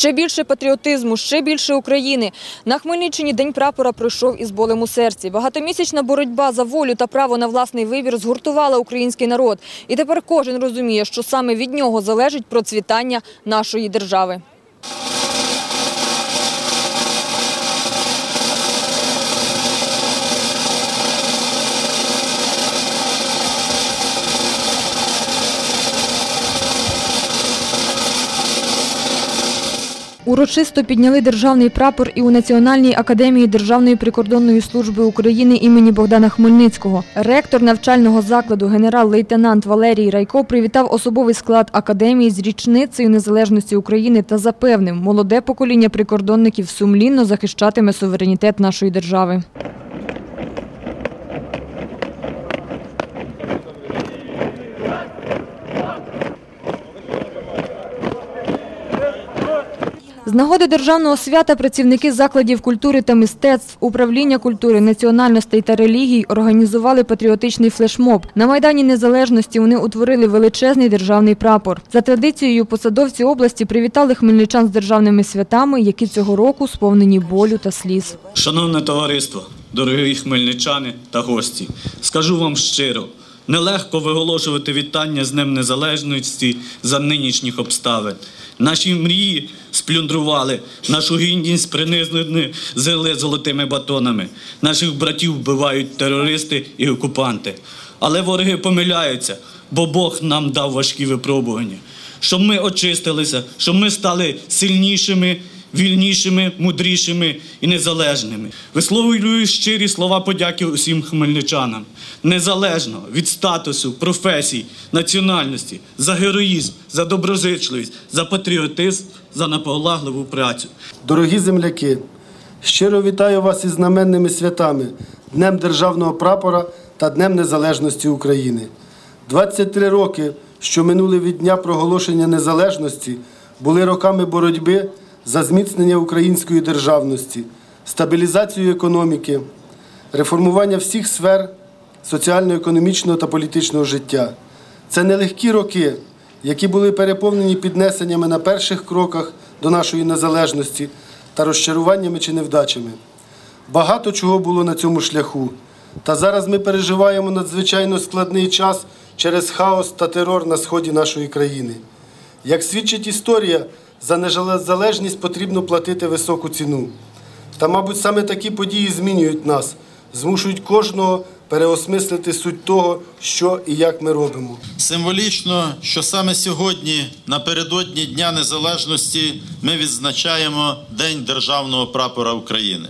Ще більше патріотизму, ще більше України. На Хмельниччині День прапора пройшов із болем у серці. Багатомісячна боротьба за волю та право на власний вибір згуртувала український народ. І тепер кожен розуміє, що саме від нього залежить процвітання нашої держави. Урочисто підняли державний прапор і у Національній академії Державної прикордонної служби України імені Богдана Хмельницького. Ректор навчального закладу генерал-лейтенант Валерій Райко привітав особовий склад академії з річницею незалежності України та запевнив, молоде покоління прикордонників сумлінно захищатиме суверенітет нашої держави. З нагоди державного свята працівники закладів культури та мистецтв, управління культури, національностей та релігій організували патріотичний флешмоб. На Майдані Незалежності вони утворили величезний державний прапор. За традицією посадовці області привітали хмельничан з державними святами, які цього року сповнені болю та сліз. Шановне товариство, дорогі хмельничани та гості, скажу вам щиро, нелегко виголошувати вітання з Днем Незалежності за нинішніх обставин. Наші мрії сплюндрували, нашу гідність принизили зили золотими батонами. Наших братів вбивають терористи і окупанти. Але вороги помиляються, бо Бог нам дав важкі випробування. Щоб ми очистилися, щоб ми стали сильнішими, вільнішими, мудрішими і незалежними. Висловлюю щирі слова подяки усім хмельничанам, незалежно від статусу, професій, національності, за героїзм, за доброзичливість, за патріотизм, за наполегливу працю. Дорогі земляки, щиро вітаю вас із знаменними святами Днем Державного прапора та Днем Незалежності України. 23 роки, що минули від дня проголошення незалежності, були роками боротьби за зміцнення української державності, стабілізацію економіки, реформування всіх сфер соціально-економічного та політичного життя. Це нелегкі роки, які були переповнені піднесеннями на перших кроках до нашої незалежності та розчаруваннями чи невдачами. Багато чого було на цьому шляху. Та зараз ми переживаємо надзвичайно складний час через хаос та терор на сході нашої країни. Як свідчить історія, за незалежність потрібно платити високу ціну. Та, мабуть, саме такі події змінюють нас, змушують кожного переосмислити суть того, що і як ми робимо. Символічно, що саме сьогодні, напередодні Дня Незалежності, ми відзначаємо День Державного прапора України.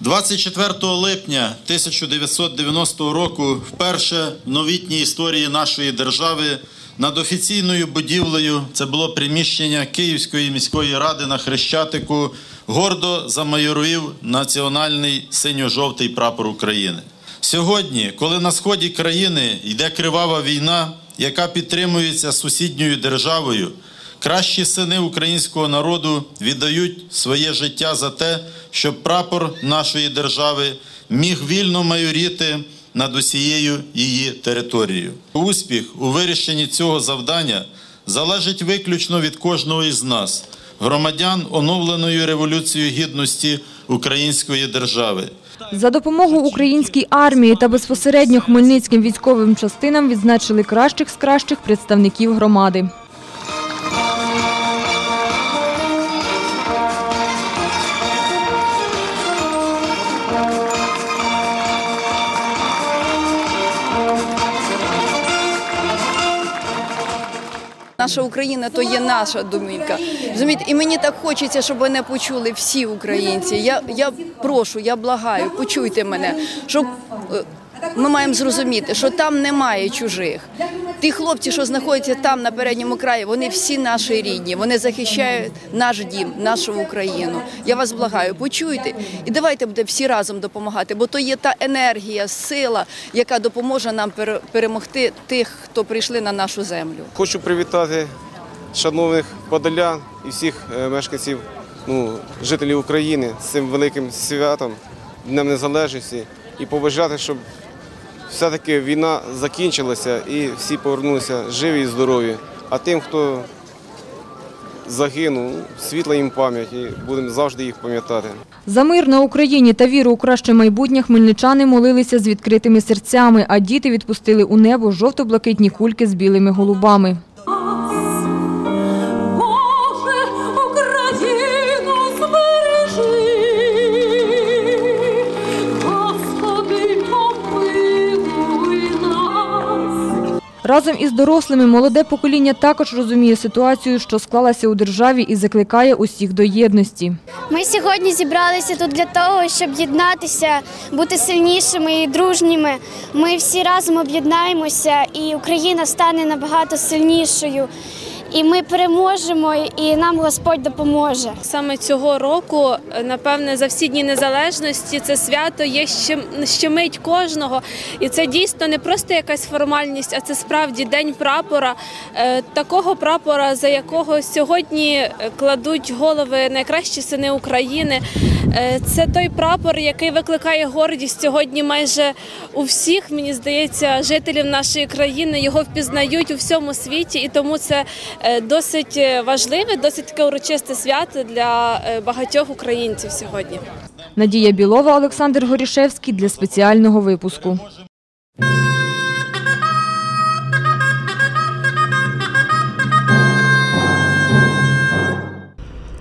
24 липня 1990 року, вперше в новітній історії нашої держави, над офіційною будівлею це було приміщення Київської міської ради на Хрещатику, гордо замайоруїв національний синьо-жовтий прапор України. Сьогодні, коли на сході країни йде кривава війна, яка підтримується сусідньою державою, кращі сини українського народу віддають своє життя за те, щоб прапор нашої держави міг вільно майоріти над усією її територією. Успіх у вирішенні цього завдання залежить виключно від кожного із нас, громадян оновленої революцією гідності української держави. За допомогу українській армії та безпосередньо хмельницьким військовим частинам відзначили кращих з кращих представників громади. Наша Україна то є наша домівка. Розумієте, і мені так хочеться, щоб мене почули всі українці. Я, я прошу, я благаю, почуйте мене, щоб е, ми маємо зрозуміти, що там немає чужих. Ті хлопці, що знаходяться там на передньому краї, вони всі наші рідні. Вони захищають наш дім, нашу Україну. Я вас благаю, почуйте і давайте буде всі разом допомагати, бо то є та енергія, сила, яка допоможе нам пере- перемогти тих, хто прийшли на нашу землю. Хочу привітати шановних подолян і всіх е, мешканців, ну, жителів України з цим великим святом, Днем Незалежності, і побажати, щоб все-таки війна закінчилася і всі повернулися живі і здорові. А тим, хто загинув. Світла їм пам'ять і будемо завжди їх пам'ятати. За мир на Україні та віру у краще майбутнє хмельничани молилися з відкритими серцями, а діти відпустили у небо жовто-блакитні кульки з білими голубами. Разом із дорослими молоде покоління також розуміє ситуацію, що склалася у державі і закликає усіх до єдності. Ми сьогодні зібралися тут для того, щоб єднатися, бути сильнішими і дружніми. Ми всі разом об'єднаємося, і Україна стане набагато сильнішою. І ми переможемо, і нам Господь допоможе. Саме цього року, напевне, за всі дні незалежності це свято є щем- щемить кожного. І це дійсно не просто якась формальність, а це справді день прапора. Е, Такого прапора, за якого сьогодні кладуть голови найкращі сини України. Е, Це той прапор, який викликає гордість сьогодні майже у всіх, мені здається, жителів нашої країни. Його впізнають у всьому світі, і тому це е, досить е, важливе, досить таке урочисте свято для багатьох українців сьогодні. Надія Білова, Олександр Горішевський для спеціального випуску.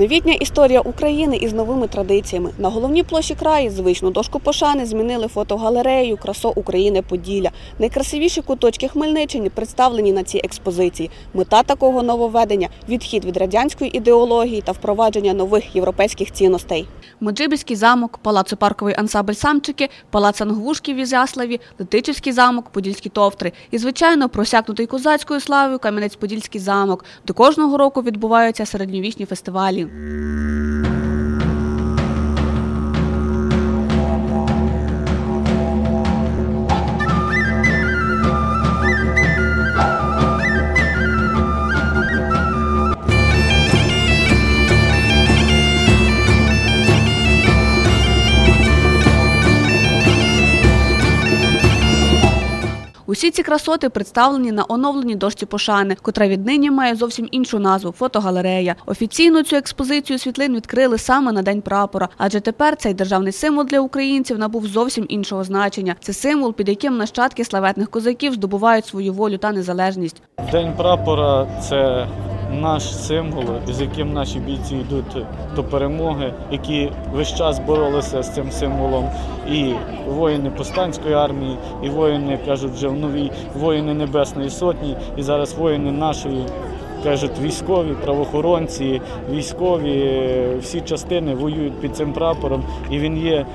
Новітня історія України із новими традиціями. На головній площі краю звичну дошку пошани змінили фотогалерею Красо України Поділля. Найкрасивіші куточки Хмельниччини представлені на цій експозиції. Мета такого нововведення відхід від радянської ідеології та впровадження нових європейських цінностей. Меджибіський замок, палацо-парковий ансамбль Самчики, палац Ангвушків в Ізяславі, Летичівський замок, Подільські товтри. І, звичайно, просякнутий козацькою славою Кам'янець-Подільський замок, де кожного року відбуваються середньовічні фестивалі. Música Ці красоти представлені на оновленій дошці пошани, котра віднині має зовсім іншу назву фотогалерея. Офіційно цю експозицію світлин відкрили саме на день прапора, адже тепер цей державний символ для українців набув зовсім іншого значення. Це символ, під яким нащадки славетних козаків здобувають свою волю та незалежність. День прапора це наш символ, з яким наші бійці йдуть до перемоги, які весь час боролися з цим символом. І воїни повстанської армії, і воїни кажуть вже в новій воїни Небесної Сотні, і зараз воїни нашої. Кажуть, військові, правоохоронці, військові, е, всі частини воюють під цим прапором, і він є,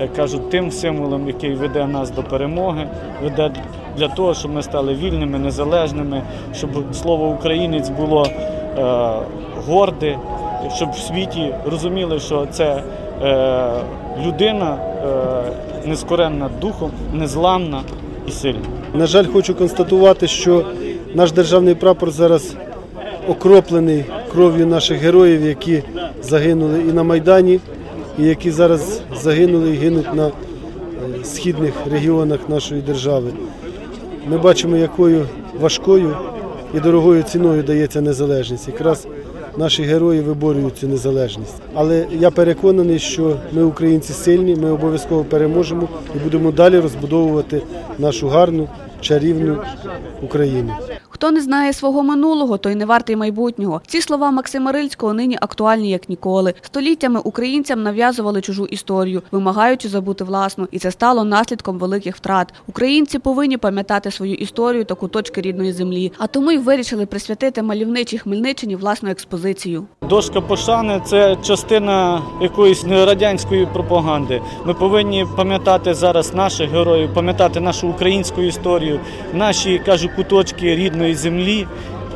е, кажуть, тим символом, який веде нас до перемоги, веде для того, щоб ми стали вільними, незалежними, щоб слово українець було е, горде, щоб в світі розуміли, що це е, людина е, нескоренна духом, незламна і сильна. На жаль, хочу констатувати, що наш державний прапор зараз окроплений кров'ю наших героїв, які загинули і на Майдані, і які зараз загинули і гинуть на е, східних регіонах нашої держави. Ми бачимо, якою важкою і дорогою ціною дається незалежність. Якраз наші герої виборюють цю незалежність. Але я переконаний, що ми, українці, сильні, ми обов'язково переможемо і будемо далі розбудовувати нашу гарну, чарівну Україну. Хто не знає свого минулого, той не вартий майбутнього. Ці слова Максима Рильського нині актуальні як ніколи. Століттями українцям нав'язували чужу історію, вимагаючи забути власну, і це стало наслідком великих втрат. Українці повинні пам'ятати свою історію та куточки рідної землі. А тому й вирішили присвятити мальовничій Хмельниччині власну експозицію. Дошка пошани це частина якоїсь радянської пропаганди. Ми повинні пам'ятати зараз наших героїв, пам'ятати нашу українську історію, наші кажу, куточки рідної землі.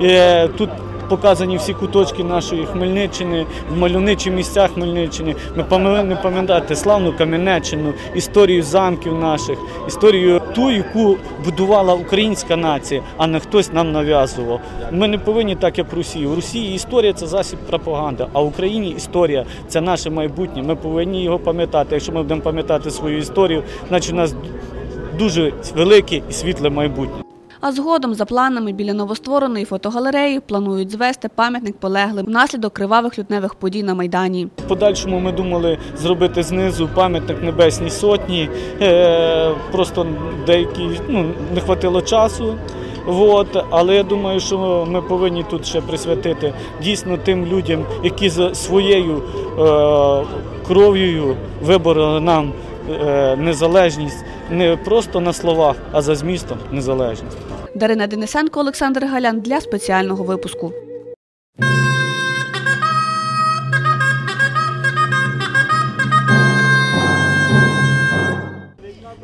Е, Тут показані всі куточки нашої Хмельниччини, в мальовничі місця Хмельниччини. Ми повинні пам'ятати славну Кам'янеччину, історію замків наших, історію ту, яку будувала українська нація, а не хтось нам нав'язував. Ми не повинні так, як в Росії. У Росії історія це засіб пропаганди, а в Україні історія це наше майбутнє. Ми повинні його пам'ятати. Якщо ми будемо пам'ятати свою історію, значить у нас дуже велике і світле майбутнє. А згодом, за планами, біля новоствореної фотогалереї планують звести пам'ятник полеглим внаслідок кривавих лютневих подій на Майдані. Подальшому ми думали зробити знизу пам'ятник Небесній Сотні. Е, просто деякі ну, не хватило часу. От, але я думаю, що ми повинні тут ще присвятити дійсно тим людям, які за своєю е, кров'ю вибороли нам незалежність не просто на словах, а за змістом незалежність. Дарина Денисенко, Олександр Галян для спеціального випуску.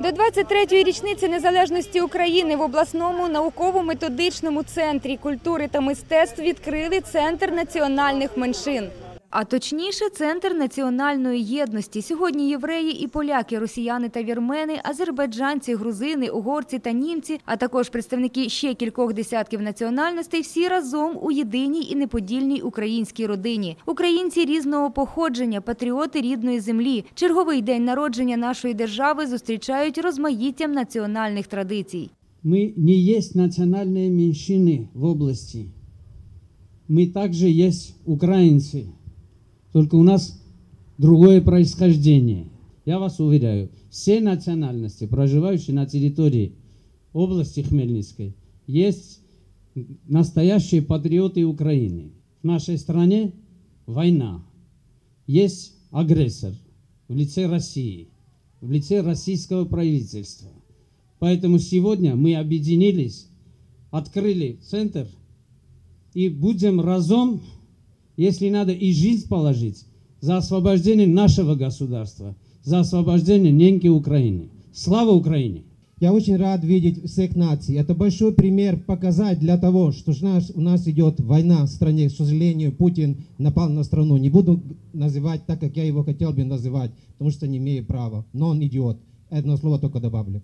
До 23-ї річниці незалежності України в обласному науково-методичному центрі культури та мистецтв відкрили Центр національних меншин. А точніше, центр національної єдності. Сьогодні євреї і поляки, росіяни та вірмени, азербайджанці, грузини, угорці та німці, а також представники ще кількох десятків національностей, всі разом у єдиній і неподільній українській родині. Українці різного походження, патріоти рідної землі. Черговий день народження нашої держави зустрічають розмаїттям національних традицій. Мы не есть национальные меньшины в области. Мы также есть украинцы. Только у нас другое происхождение. Я вас уверяю, все национальности, проживающие на территории области Хмельницкой, есть настоящие патриоты Украины. В нашей стране война. Есть агрессор в лице России, в лице российского правительства. Поэтому сегодня мы объединились, открыли центр и будем разом, если надо, и жизнь положить за освобождение нашего государства, за освобождение неньки Украины. Слава Украине! Я очень рад видеть всех наций. Это большой пример показать для того, что у нас идет война в стране. К сожалению, Путин напал на страну. Не буду называть так, как я его хотел бы называть, потому что не имею права. Но он идиот. Одно слово только добавлю.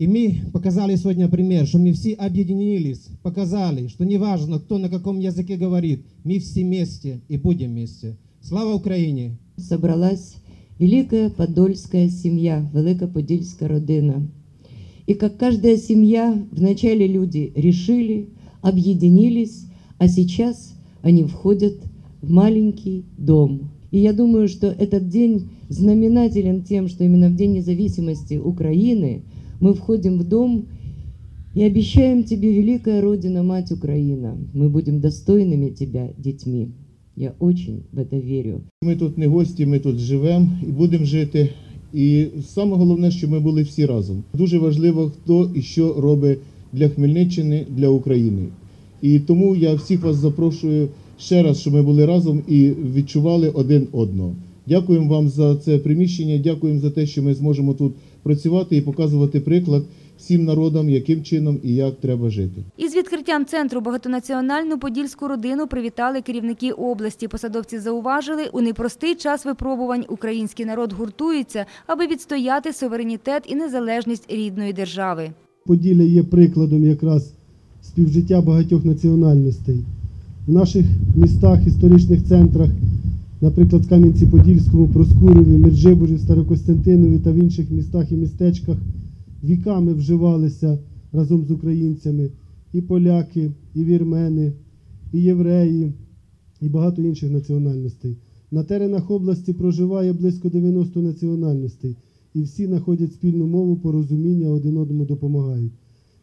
И мы показали сегодня пример, что мы все объединились, показали, что неважно, кто на каком языке говорит, мы все вместе и будем вместе. Слава Украине! собралась великая подольская семья, великоподольская родина. И как каждая семья, вначале люди решили, объединились, а сейчас они входят в маленький дом. И я думаю, что этот день знаменателен тем, что именно в День независимости Украины мы входим в дом и обещаем тебе, великая Родина, Мать Украина, мы будем достойными тебя детьми. Я очень в это верю. Ми тут не гості, ми тут живемо і будемо жити. І саме головне, що ми були всі разом. Дуже важливо, хто і що робить для Хмельниччини, для України. І тому я всіх вас запрошую ще раз, щоб ми були разом і відчували один одного. Дякуємо вам за це приміщення. Дякуємо за те, що ми зможемо тут працювати і показувати приклад всім народам, яким чином і як треба жити. Із відкриттям центру багатонаціональну подільську родину привітали керівники області. Посадовці зауважили, у непростий час випробувань український народ гуртується, аби відстояти суверенітет і незалежність рідної держави. Поділля є прикладом якраз співжиття багатьох національностей. В наших містах, історичних центрах, наприклад, в Кам'янці-Подільському, Проскурові, Меджибужі, Старокостянтинові та в інших містах і містечках віками вживалися разом з українцями і поляки, і вірмени, і євреї, і багато інших національностей. На теренах області проживає близько 90 національностей, і всі знаходять спільну мову, порозуміння, один одному допомагають.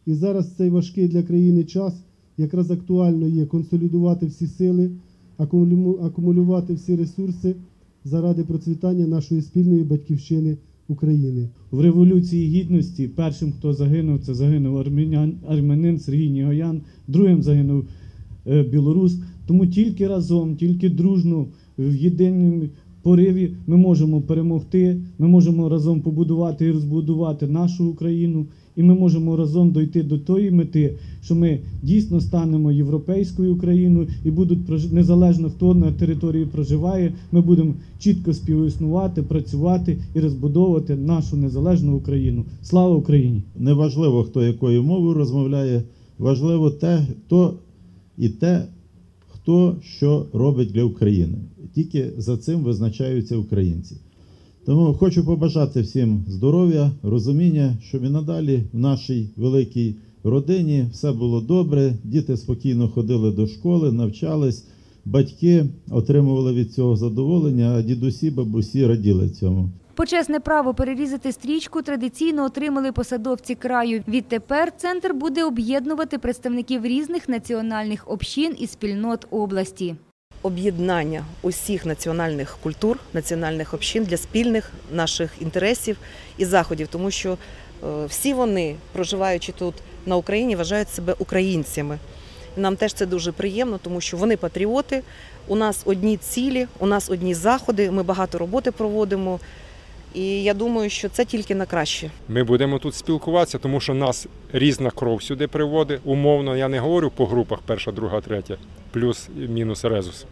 І зараз цей важкий для країни час якраз актуально є консолідувати всі сили, акумулювати всі ресурси заради процвітання нашої спільної батьківщини України. В Революції Гідності першим, хто загинув, це загинув армянян, армянин Сергій Нігоян, другим загинув е, білорус. Тому тільки разом, тільки дружно, в єдиному пориві ми можемо перемогти, ми можемо разом побудувати і розбудувати нашу Україну, і ми можемо разом дойти до тої мети, що ми дійсно станемо європейською Україною і будуть незалежно хто на території проживає, ми будемо чітко співіснувати, працювати і розбудовувати нашу незалежну Україну. Слава Україні! Неважливо, хто якою мовою розмовляє, важливо те, хто і те, хто що робить для України. Тільки за цим визначаються українці. Тому хочу побажати всім здоров'я, розуміння, щоб і надалі в нашій великій родині все було добре, діти спокійно ходили до школи, навчались, батьки отримували від цього задоволення, а дідусі, бабусі раділи цьому. Почесне право перерізати стрічку традиційно отримали посадовці краю. Відтепер центр буде об'єднувати представників різних національних общин і спільнот області. Об'єднання усіх національних культур, національних общин для спільних наших інтересів і заходів, тому що е, всі вони, проживаючи тут на Україні, вважають себе українцями. Нам теж це дуже приємно, тому що вони патріоти. У нас одні цілі, у нас одні заходи. Ми багато роботи проводимо. І я думаю, що це тільки на краще. Ми будемо тут спілкуватися, тому що нас різна кров сюди приводить. Умовно, я не говорю по групах перша, друга, третя, плюс і мінус резус.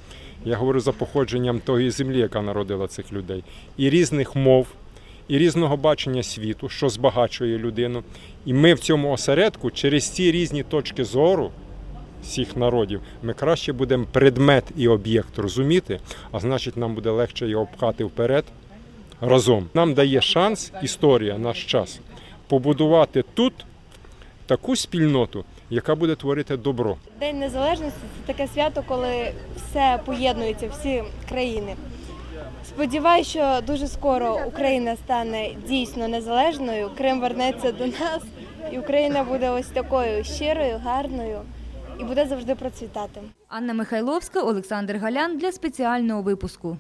Я говорю за походженням тої землі, яка народила цих людей, і різних мов, і різного бачення світу, що збагачує людину. І ми в цьому осередку через ці різні точки зору всіх народів ми краще будемо предмет і об'єкт розуміти, а значить, нам буде легше його пхати вперед разом. Нам дає шанс історія, наш час, побудувати тут таку спільноту, яка буде творити добро. День незалежності це таке свято, коли все поєднується, всі країни. Сподіваюся, що дуже скоро Україна стане дійсно незалежною, Крим вернеться до нас, і Україна буде ось такою щирою, гарною і буде завжди процвітати. Анна Михайловська, Олександр Галян для спеціального випуску.